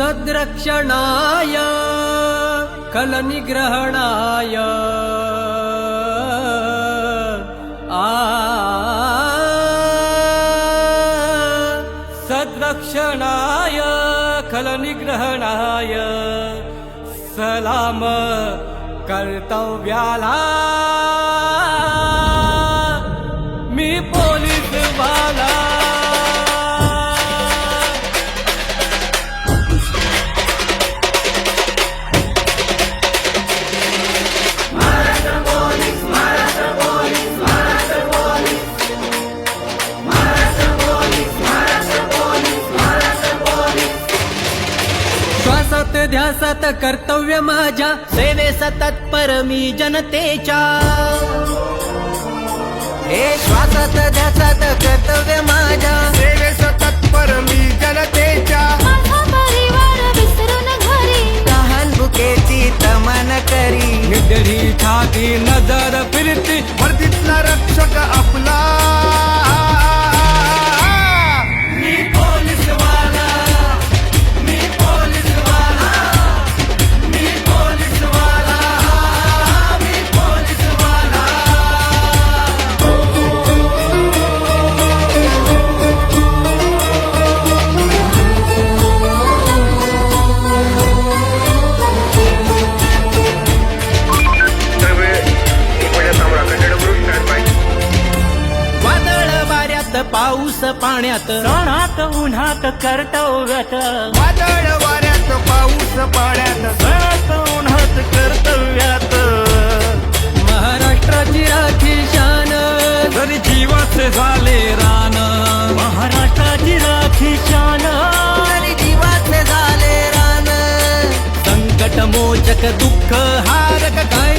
सद्रक्षणाय कलनिग्रहणाय। आ। सद्रक्षणाय कलनिग्रहणाय। सलाम कर्तव्याला। मी पोलीस वाला ध्यासात कर्तव्य माझ्या. सेवेस तत्पर मी जनतेच्या. हे श्वासात ध्यासात कर्तव्य माझ्या. सेवेस तत्पर मी जनतेच्या. माझा परिवार विसरून घरी. लहान भुकेची तमन करी. निधरी छाती नजर फिरती. वर्दीतला रक्षक आपला. पाऊस पाण्यात. रणात उन्हात कर्तव्यात. वादळ वाऱ्यात पाऊस पाण्यात. रणात उन्हात कर्तव्यात. महाराष्ट्राची राखी शान. जरी जीवाचे झाले रान. महाराष्ट्राची राखी शान. आणि जीवाचे झाले रान. संकट मोचक दुःख हारक कायद्याचा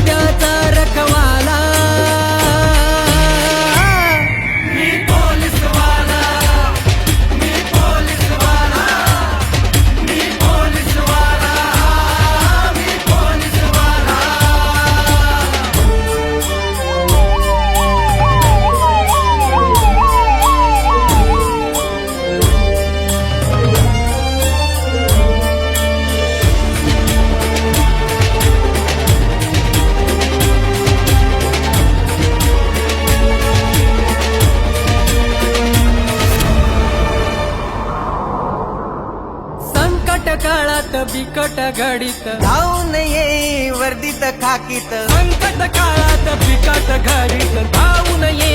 काळात बिकट घडीत. धावून ये वर्दीत खाकीत. संकट काळात बिकट घडीत. धावून ये